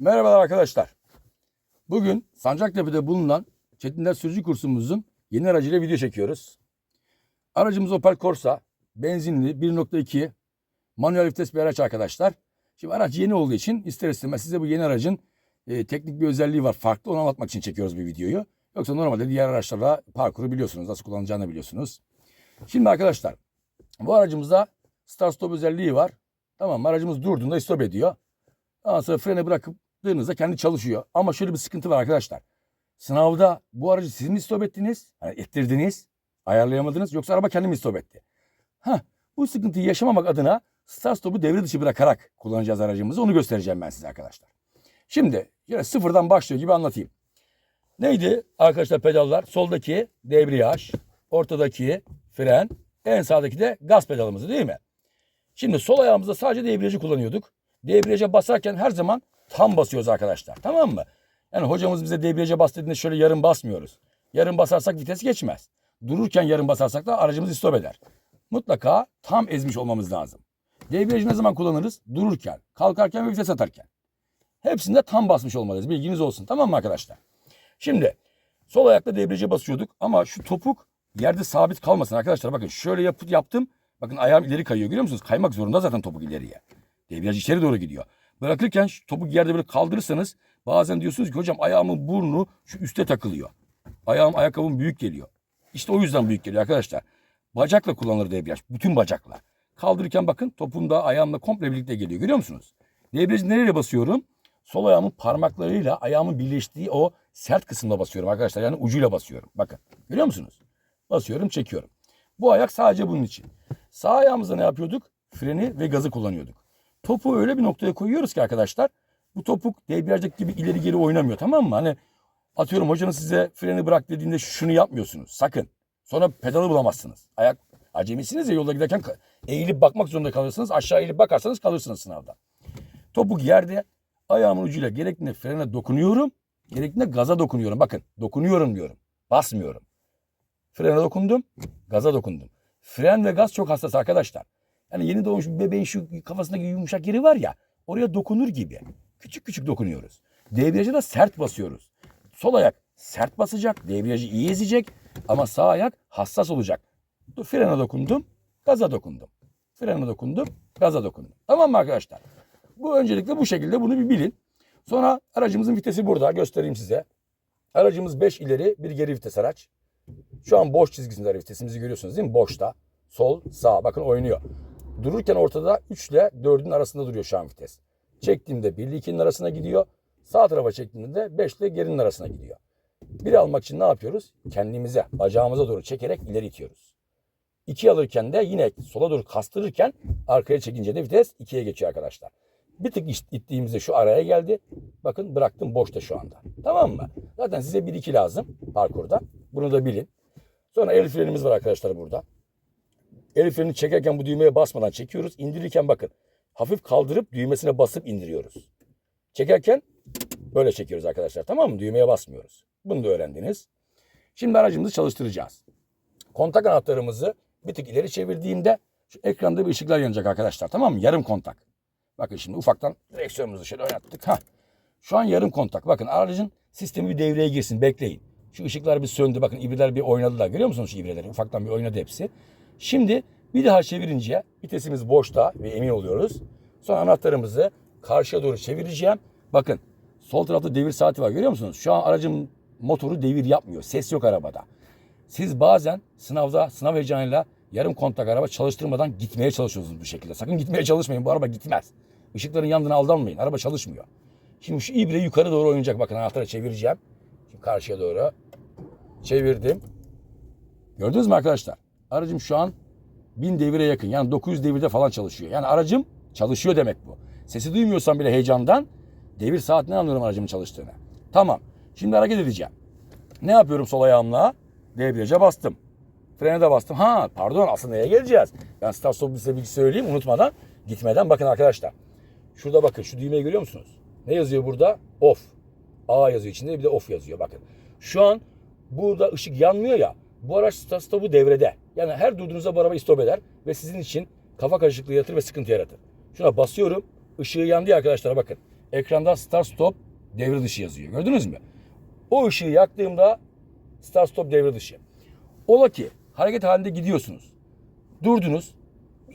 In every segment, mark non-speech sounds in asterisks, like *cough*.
Merhabalar arkadaşlar. Bugün Sancaktepe'de bulunan Çetinler Sürücü kursumuzun yeni aracıyla video çekiyoruz. Aracımız Opel Corsa. Benzinli 1.2 manuel vites bir araç arkadaşlar. Şimdi araç yeni olduğu için ister istemez size bu yeni aracın e, teknik bir özelliği var. Farklı onu anlatmak için çekiyoruz bir videoyu. Yoksa normalde diğer araçlarla parkuru biliyorsunuz. Nasıl kullanacağını biliyorsunuz. Şimdi arkadaşlar bu aracımızda start stop özelliği var. Tamam mı? aracımız durduğunda stop ediyor. Ondan sonra freni bırakıldığınızda kendi çalışıyor. Ama şöyle bir sıkıntı var arkadaşlar. Sınavda bu aracı siz mi stop ettiniz? Yani ettirdiniz, ayarlayamadınız yoksa araba kendi mi stop etti? Hah, bu sıkıntıyı yaşamamak adına start stop'u devre dışı bırakarak kullanacağız aracımızı. Onu göstereceğim ben size arkadaşlar. Şimdi yine sıfırdan başlıyor gibi anlatayım. Neydi arkadaşlar pedallar? Soldaki debriyaj, ortadaki fren, en sağdaki de gaz pedalımızı değil mi? Şimdi sol ayağımızda sadece debriyajı kullanıyorduk. Debriyaja basarken her zaman tam basıyoruz arkadaşlar. Tamam mı? Yani hocamız bize debriyaja bas dediğinde şöyle yarım basmıyoruz. Yarım basarsak vites geçmez. Dururken yarım basarsak da aracımız istop eder. Mutlaka tam ezmiş olmamız lazım. Debriyajı ne zaman kullanırız? Dururken, kalkarken ve vites atarken. Hepsinde tam basmış olmalıyız. Bilginiz olsun. Tamam mı arkadaşlar? Şimdi sol ayakla debriyaja basıyorduk ama şu topuk yerde sabit kalmasın arkadaşlar. Bakın şöyle yap, yaptım. Bakın ayağım ileri kayıyor görüyor musunuz? Kaymak zorunda zaten topuk ileriye. Debriyaj içeri doğru gidiyor. Bırakırken şu topuk yerde böyle kaldırırsanız bazen diyorsunuz ki hocam ayağımın burnu şu üste takılıyor. Ayağım ayakkabım büyük geliyor. İşte o yüzden büyük geliyor arkadaşlar. Bacakla kullanılır debriyaj. Bütün bacakla. Kaldırırken bakın topum da ayağımla komple birlikte geliyor. Görüyor musunuz? Debriyajı nereye basıyorum? Sol ayağımın parmaklarıyla ayağımın birleştiği o sert kısımda basıyorum arkadaşlar. Yani ucuyla basıyorum. Bakın. Görüyor musunuz? Basıyorum, çekiyorum. Bu ayak sadece bunun için. Sağ ayağımızda ne yapıyorduk? Freni ve gazı kullanıyorduk. Topu öyle bir noktaya koyuyoruz ki arkadaşlar bu topuk debriyajdaki gibi ileri geri oynamıyor tamam mı? Hani atıyorum hocanız size freni bırak dediğinde şunu yapmıyorsunuz. Sakın. Sonra pedalı bulamazsınız. Ayak acemisiniz ya yolda giderken eğilip bakmak zorunda kalırsınız. Aşağı eğilip bakarsanız kalırsınız sınavda. Topuk yerde ayağımın ucuyla gerektiğinde frene dokunuyorum. Gerektiğinde gaza dokunuyorum. Bakın dokunuyorum diyorum. Basmıyorum. Frene dokundum. Gaza dokundum. Fren ve gaz çok hassas arkadaşlar. Yani yeni doğmuş bir bebeğin şu kafasındaki yumuşak yeri var ya. Oraya dokunur gibi. Küçük küçük dokunuyoruz. Debriyaja da sert basıyoruz. Sol ayak sert basacak. Debriyajı iyi ezecek. Ama sağ ayak hassas olacak. Frene dokundum. Gaza dokundum. Frene dokundum. Gaza dokundum. Tamam mı arkadaşlar? Bu öncelikle bu şekilde bunu bir bilin. Sonra aracımızın vitesi burada. Göstereyim size. Aracımız 5 ileri bir geri vites araç. Şu an boş çizgisinde vitesimizi görüyorsunuz değil mi? Boşta. Sol, sağ. Bakın oynuyor. Dururken ortada 3 ile 4'ün arasında duruyor şu an vites. Çektiğimde 1 ile 2'nin arasına gidiyor. Sağ tarafa çektiğimde de 5 ile gerinin arasına gidiyor. Biri almak için ne yapıyoruz? Kendimize, bacağımıza doğru çekerek ileri itiyoruz. 2 alırken de yine sola doğru kastırırken arkaya çekince de vites 2'ye geçiyor arkadaşlar. Bir tık ittiğimizde şu araya geldi. Bakın bıraktım boşta şu anda. Tamam mı? Zaten size 1-2 lazım parkurda. Bunu da bilin. Sonra el frenimiz var arkadaşlar burada. El freni çekerken bu düğmeye basmadan çekiyoruz. İndirirken bakın. Hafif kaldırıp düğmesine basıp indiriyoruz. Çekerken böyle çekiyoruz arkadaşlar. Tamam mı? Düğmeye basmıyoruz. Bunu da öğrendiniz. Şimdi aracımızı çalıştıracağız. Kontak anahtarımızı bir tık ileri çevirdiğimde şu ekranda bir ışıklar yanacak arkadaşlar. Tamam mı? Yarım kontak. Bakın şimdi ufaktan direksiyonumuzu şöyle oynattık. Hah. Şu an yarım kontak. Bakın aracın sistemi bir devreye girsin. Bekleyin. Şu ışıklar bir söndü. Bakın ibreler bir oynadılar. Görüyor musunuz şu ibreleri? Ufaktan bir oynadı hepsi. Şimdi bir daha çevirince vitesimiz boşta ve emin oluyoruz. Sonra anahtarımızı karşıya doğru çevireceğim. Bakın sol tarafta devir saati var. Görüyor musunuz? Şu an aracın motoru devir yapmıyor. Ses yok arabada. Siz bazen sınavda sınav heyecanıyla yarım kontak araba çalıştırmadan gitmeye çalışıyorsunuz bu şekilde. Sakın gitmeye çalışmayın. Bu araba gitmez. Işıkların yandığına aldanmayın. Araba çalışmıyor. Şimdi şu ibre yukarı doğru oynayacak. Bakın anahtarı çevireceğim. Şimdi karşıya doğru çevirdim. Gördünüz mü arkadaşlar? Aracım şu an 1000 devire yakın. Yani 900 devirde falan çalışıyor. Yani aracım çalışıyor demek bu. Sesi duymuyorsam bile heyecandan devir saatinden anlıyorum aracımın çalıştığını. Tamam. Şimdi hareket edeceğim. Ne yapıyorum sol ayağımla? Debriyaja bastım. Frene de bastım. Ha pardon aslında neye geleceğiz? Ben start stop size bilgi söyleyeyim unutmadan. Gitmeden bakın arkadaşlar. Şurada bakın şu düğmeyi görüyor musunuz? Ne yazıyor burada? Off. A yazıyor içinde bir de off yazıyor bakın. Şu an burada ışık yanmıyor ya. Bu araç stopu devrede. Yani her durduğunuzda bu araba istop eder ve sizin için kafa karışıklığı yaratır ve sıkıntı yaratır. Şuna basıyorum. Işığı yandı ya arkadaşlar bakın. ekranda start stop devre dışı yazıyor. Gördünüz mü? O ışığı yaktığımda start stop devre dışı. Ola ki hareket halinde gidiyorsunuz. Durdunuz.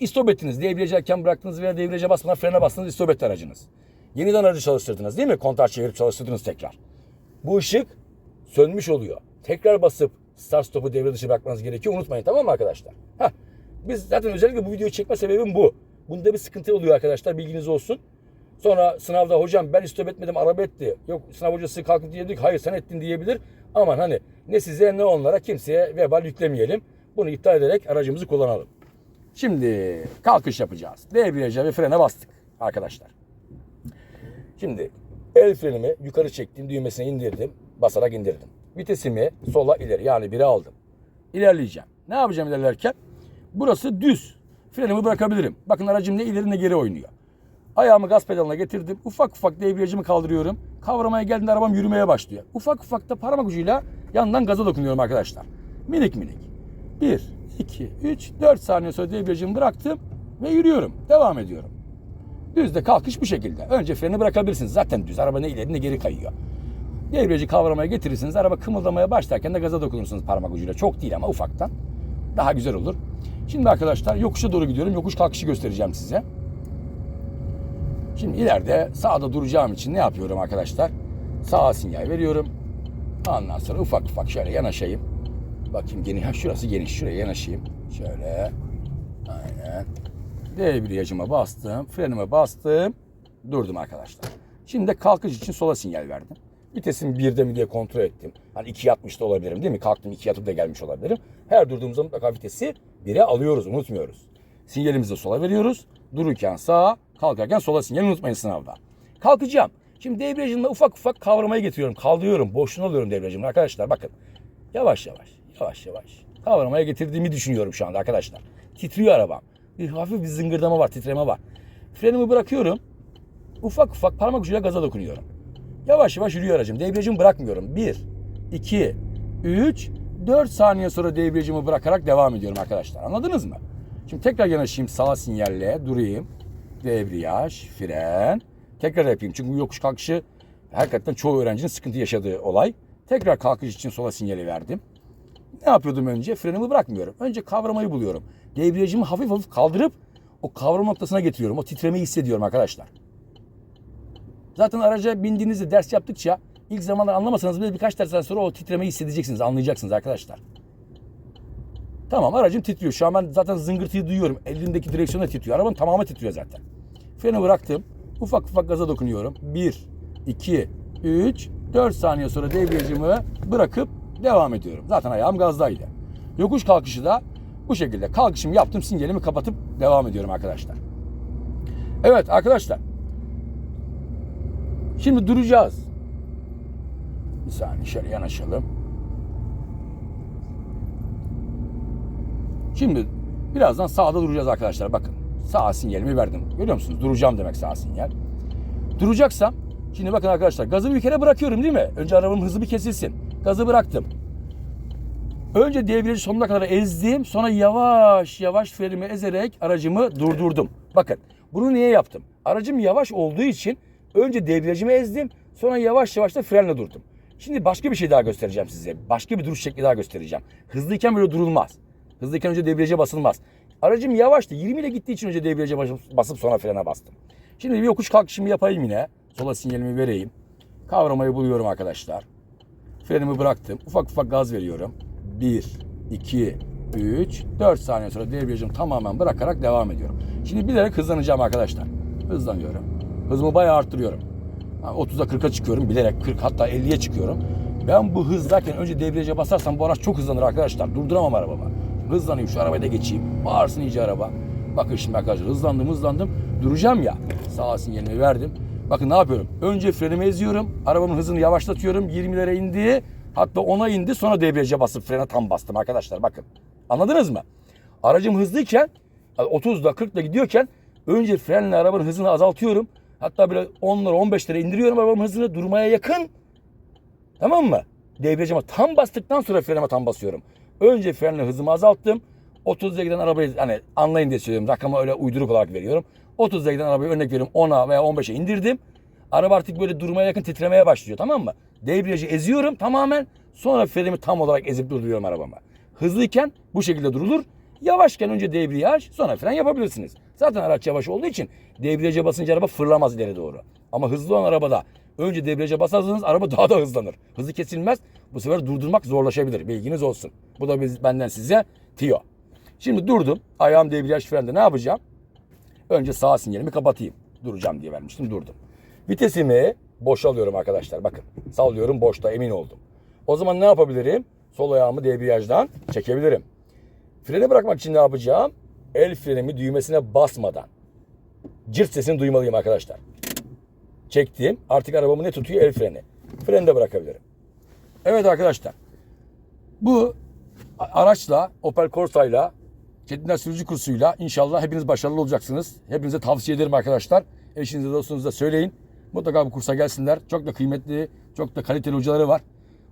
İstop ettiniz. Debriyajı bıraktınız veya debriyaja basmadan frene bastınız. istop etti aracınız. Yeniden aracı çalıştırdınız değil mi? Kontak çevirip çalıştırdınız tekrar. Bu ışık sönmüş oluyor. Tekrar basıp start stop'u devre dışı bırakmanız gerekiyor. Unutmayın tamam mı arkadaşlar? Heh. Biz zaten özellikle bu videoyu çekme sebebim bu. Bunda bir sıkıntı oluyor arkadaşlar. Bilginiz olsun. Sonra sınavda hocam ben istop etmedim araba etti. Yok sınav hocası kalkıp diyebilir hayır sen ettin diyebilir. Aman hani ne size ne onlara kimseye vebal yüklemeyelim. Bunu iptal ederek aracımızı kullanalım. Şimdi kalkış yapacağız. Debriyaja ve frene bastık arkadaşlar. Şimdi el frenimi yukarı çektim, düğmesine indirdim, basarak indirdim. Vitesimi sola ileri yani bire aldım. İlerleyeceğim. Ne yapacağım ilerlerken? Burası düz. Frenimi bırakabilirim. Bakın aracım ne ileri ne geri oynuyor. Ayağımı gaz pedalına getirdim. Ufak ufak debriyajımı kaldırıyorum. Kavramaya geldiğinde arabam yürümeye başlıyor. Ufak ufak da parmak ucuyla yandan gaza dokunuyorum arkadaşlar. Minik minik. 1, 2, 3, 4 saniye sonra debriyajımı bıraktım ve yürüyorum. Devam ediyorum. Düzde kalkış bu şekilde. Önce freni bırakabilirsiniz. Zaten düz. Araba ne ileri ne geri kayıyor. Debriyajı kavramaya getirirsiniz. Araba kımıldamaya başlarken de gaza dokunursunuz parmak ucuyla. Çok değil ama ufaktan. Daha güzel olur. Şimdi arkadaşlar yokuşa doğru gidiyorum. Yokuş kalkışı göstereceğim size. Şimdi ileride sağda duracağım için ne yapıyorum arkadaşlar? Sağa sinyal veriyorum. Ondan sonra ufak ufak şöyle yanaşayım. Bakayım geniş. Şurası geniş. Şuraya yanaşayım. Şöyle. Aynen. Debriyajıma bastım. Frenime bastım. Durdum arkadaşlar. Şimdi de kalkış için sola sinyal verdim. Vitesim birde mi diye kontrol ettim. Hani iki atmış da olabilirim değil mi? Kalktım iki yatıp da gelmiş olabilirim. Her durduğumuzda mutlaka vitesi bire alıyoruz. Unutmuyoruz. Sinyalimizi sola veriyoruz. Dururken sağa, kalkarken sola sinyal unutmayın sınavda. Kalkacağım. Şimdi debriyajımla ufak ufak kavramaya getiriyorum. Kaldırıyorum. Boşluğuna alıyorum debriyajımı arkadaşlar. Bakın. Yavaş yavaş. Yavaş yavaş. Kavramaya getirdiğimi düşünüyorum şu anda arkadaşlar. Titriyor arabam. Bir hafif bir zıngırdama var, titreme var. Frenimi bırakıyorum. Ufak ufak parmak ucuyla gaza dokunuyorum. Yavaş yavaş yürüyor aracım. Debriyajımı bırakmıyorum. 1, 2, 3, 4 saniye sonra debriyajımı bırakarak devam ediyorum arkadaşlar. Anladınız mı? Şimdi tekrar yanaşayım sağ sinyalle durayım. Debriyaj, fren. Tekrar yapayım. Çünkü bu yokuş kalkışı hakikaten çoğu öğrencinin sıkıntı yaşadığı olay. Tekrar kalkış için sola sinyali verdim. Ne yapıyordum önce? Frenimi bırakmıyorum. Önce kavramayı buluyorum. Debriyajımı hafif hafif kaldırıp o kavrama noktasına getiriyorum. O titremeyi hissediyorum arkadaşlar. Zaten araca bindiğinizde ders yaptıkça ilk zamanlar anlamasanız bile birkaç dersten sonra o titremeyi hissedeceksiniz, anlayacaksınız arkadaşlar. Tamam aracım titriyor. Şu an ben zaten zıngırtıyı duyuyorum. Elimdeki direksiyon da titriyor. Arabanın tamamı titriyor zaten. Freni bıraktım. Ufak ufak gaza dokunuyorum. 1, 2, 3, 4 saniye sonra debriyajımı bırakıp devam ediyorum. Zaten ayağım gazdaydı. Yokuş kalkışı da bu şekilde. Kalkışımı yaptım, sinyalimi kapatıp devam ediyorum arkadaşlar. Evet arkadaşlar. Şimdi duracağız. Bir saniye şöyle yanaşalım. Şimdi birazdan sağda duracağız arkadaşlar. Bakın sağ sinyalimi verdim. Görüyor musunuz? Duracağım demek sağ sinyal. Duracaksam şimdi bakın arkadaşlar gazı bir kere bırakıyorum değil mi? Önce arabamın hızı bir kesilsin. Gazı bıraktım. Önce debriyajı sonuna kadar ezdim. Sonra yavaş yavaş frenimi ezerek aracımı durdurdum. Bakın bunu niye yaptım? Aracım yavaş olduğu için önce debriyajımı ezdim. Sonra yavaş yavaş da frenle durdum. Şimdi başka bir şey daha göstereceğim size. Başka bir duruş şekli daha göstereceğim. Hızlıyken böyle durulmaz. Hızlıyken önce debriyaja basılmaz. Aracım yavaştı. 20 ile gittiği için önce debriyaja basıp- sonra frene bastım. Şimdi bir yokuş kalkışımı yapayım yine. Sola sinyalimi vereyim. Kavramayı buluyorum arkadaşlar. Frenimi bıraktım. Ufak ufak gaz veriyorum. 1, 2, 3, 4 saniye sonra debriyajımı tamamen bırakarak devam ediyorum. Şimdi bilerek hızlanacağım arkadaşlar. Hızlanıyorum. Hızımı bayağı arttırıyorum. Ha, 30'a 40'a çıkıyorum. Bilerek 40 hatta 50'ye çıkıyorum. Ben bu hızdayken önce debriyaja basarsam bu araç çok hızlanır arkadaşlar. Durduramam arabamı. Hızlanayım şu arabayı da geçeyim. Bağırsın iyice araba. Bakın şimdi arkadaşlar hızlandım hızlandım. Duracağım ya. Sağ sinyalimi verdim. Bakın ne yapıyorum? Önce frenimi eziyorum. Arabamın hızını yavaşlatıyorum. 20'lere indi. Hatta 10'a indi. Sonra debriyaja basıp frene tam bastım arkadaşlar. Bakın. Anladınız mı? Aracım hızlıyken 30'da 40'da gidiyorken önce frenle arabanın hızını azaltıyorum. Hatta böyle 10'lara 15'lere indiriyorum arabamın hızını durmaya yakın. Tamam mı? Debriyajıma tam bastıktan sonra frenime tam basıyorum. Önce frenle hızımı azalttım. 30'a giden arabayı hani anlayın diye söylüyorum. Rakamı öyle uyduruk olarak veriyorum. 30'a giden arabayı örnek veriyorum 10'a veya 15'e indirdim. Araba artık böyle durmaya yakın titremeye başlıyor tamam mı? Debriyajı eziyorum tamamen. Sonra frenimi tam olarak ezip durduruyorum arabama. Hızlıyken bu şekilde durulur. Yavaşken önce debriyaj sonra fren yapabilirsiniz. Zaten araç yavaş olduğu için debriyaja basınca araba fırlamaz ileri doğru. Ama hızlı olan arabada önce debriyaja basarsanız araba *laughs* daha da hızlanır. Hızı kesilmez. Bu sefer durdurmak zorlaşabilir. Bilginiz olsun. Bu da biz, benden size tiyo. Şimdi durdum. Ayağım debriyaj frende ne yapacağım? Önce sağ sinyalimi kapatayım. Duracağım diye vermiştim durdum. Vitesimi boşalıyorum arkadaşlar. Bakın sallıyorum boşta emin oldum. O zaman ne yapabilirim? Sol ayağımı debriyajdan çekebilirim. Freni bırakmak için ne yapacağım? El frenimi düğmesine basmadan. Cırt sesini duymalıyım arkadaşlar. Çektim. Artık arabamı ne tutuyor? El freni. Freni de bırakabilirim. Evet arkadaşlar. Bu araçla Opel Corsa'yla Çetinler sürücü kursuyla inşallah hepiniz başarılı olacaksınız. Hepinize tavsiye ederim arkadaşlar. Eşinize dostunuza söyleyin. Mutlaka bu kursa gelsinler. Çok da kıymetli, çok da kaliteli hocaları var.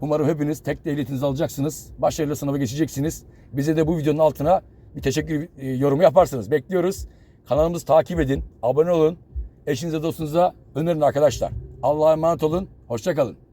Umarım hepiniz tek ehliyetinizi alacaksınız. Başarıyla sınavı geçeceksiniz. Bize de bu videonun altına bir teşekkür e, yorumu yaparsınız. Bekliyoruz. Kanalımızı takip edin. Abone olun. Eşinize dostunuza önerin arkadaşlar. Allah'a emanet olun. Hoşçakalın.